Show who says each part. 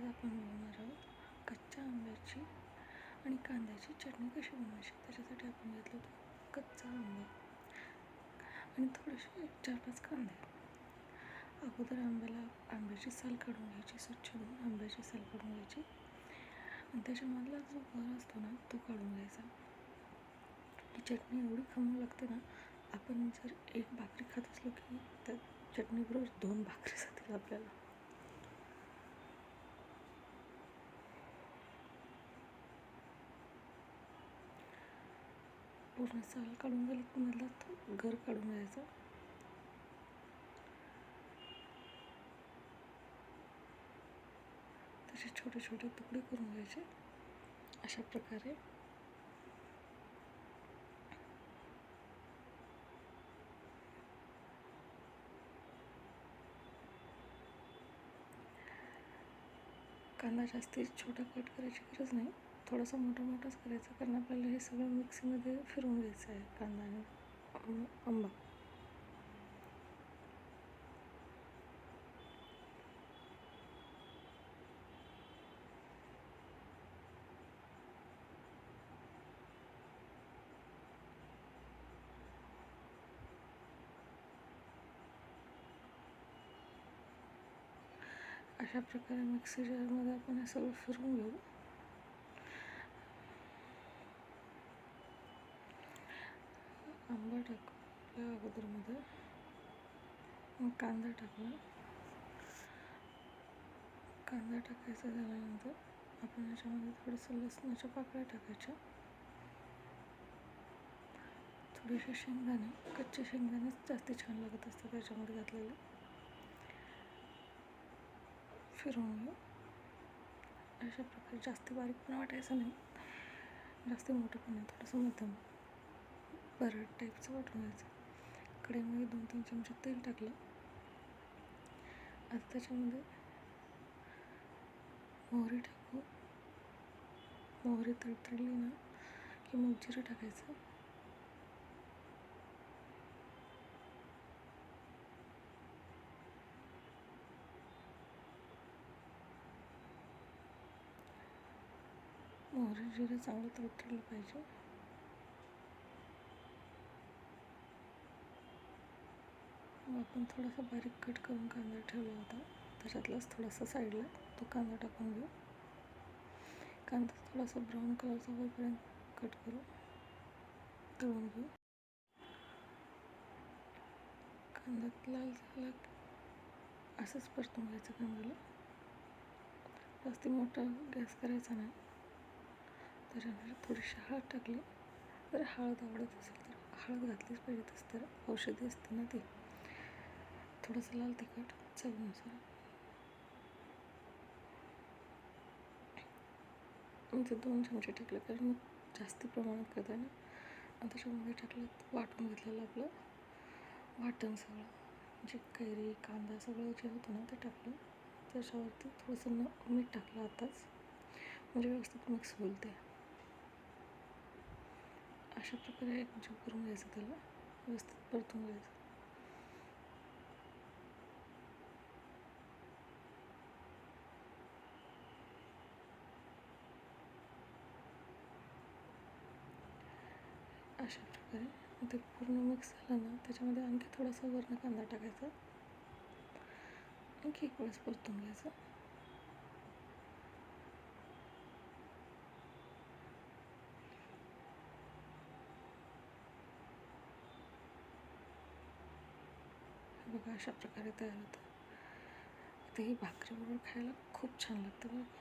Speaker 1: आज आपण बनवणार आहोत कच्च्या आंब्याची आणि कांद्याची चटणी कशी बनवायची त्याच्यासाठी आपण घेतलं होतं कच्चा आंबा. आणि थोडेसे एक चार पाच कांदे. अगोदर आंब्याला आंब्याची साल काढून घ्यायची स्वच्छ धुवून आंब्याची साल काढून घ्यायची. आणि त्याच्यामधला जो गर असतो ना तो काढून घ्यायचा. ही चटणी एवढी खमू लागते ना आपण जर एक भाकरी खात असलो की त्या चटणीबरोबर दोन भाकरी जातील आपल्याला. पूर्ण साल काढून झाली की मधला तो घर काढून घ्यायचा तसे छोटे छोटे तुकडे करून घ्यायचे. अशा प्रकारे. कांदा जास्ती छोटा कट करायची गरज नाही. थोडासा मोठा मोठाच करायचा कारण आपल्याला हे सगळं मिक्सीमध्ये फिरवून घ्यायचं आहे कांदा आणि आंबा. अशा प्रकारे मिक्सी जारमध्ये आपण हे सगळं फिरवून घेऊ. आंबा टाकू अगोदरमध्ये. मग कांदा टाकला कांदा टाकायचा झाल्यानंतर आपण याच्यामध्ये थोडंसं लसणाच्या पाकळ्या टाकायच्या. थोडेसे शेंगदाणे कच्चे शेंगदाणेच जास्त छान लागत असतात त्याच्यामध्ये घातलेले. फिरवून घेऊ अशा प्रकारे जास्त बारीक पण वाटायचं नाही. जास्त मोठं पण नाही थोडंसं मध्यम. पराठ टाईपचं वाटून घ्यायचं कढईमध्ये दोन तीन चमचे तेल टाकलं. आता त्याच्यामध्ये मोहरी टाकू. मोहरी तडतडली ना की मग जिरं टाकायचं. मोहरी जिरं चांगलं तडतडलं पाहिजे. आपण थोडासा बारीक कट करून कांदा ठेवला होता. त्याच्यातलाच थोडासा साईडला तो कांदा टाकून घेऊ. कांदा थोडासा ब्राऊन कलरचा होईपर्यंत कट करू. तळून घेऊ. कांदा लाल झाला असंच परतून घ्यायचं कांद्याला. जास्त मोठा गॅस करायचा नाही. त्याच्यानंतर थोडीशी हळद टाकली. जर हळद आवडत असेल तर हळद घातलीच पाहिजे तसं तर औषधी असते ना ती. थोडंसं लाल तिखट चवीनुसार मी दोन चमचे टाकले कारण मी जास्त प्रमाणात करते ना. आणि त्याच्यामध्ये टाकलं वाटून घेतलेलं आपलं. वाटण सगळं. जे कैरी कांदा सगळं जे होतं ना ते टाकलं. त्याच्यावरती थोडंसं न मीठ टाकलं आताच. म्हणजे व्यवस्थित मिक्स होईल ते. अशा प्रकारे एक जीव करून घ्यायचं त्याला. व्यवस्थित परतून घ्यायचं. अशा प्रकारे ते पूर्ण मिक्स झालं ना त्याच्यामध्ये आणखी थोडासा वरण कांदा टाकायचा. आणखी एक वेळेस परतून घ्यायचं. बघा अशा प्रकारे तयार होतं. तेही ही भाकरीबरोबर खायला खूप छान लागतं बघा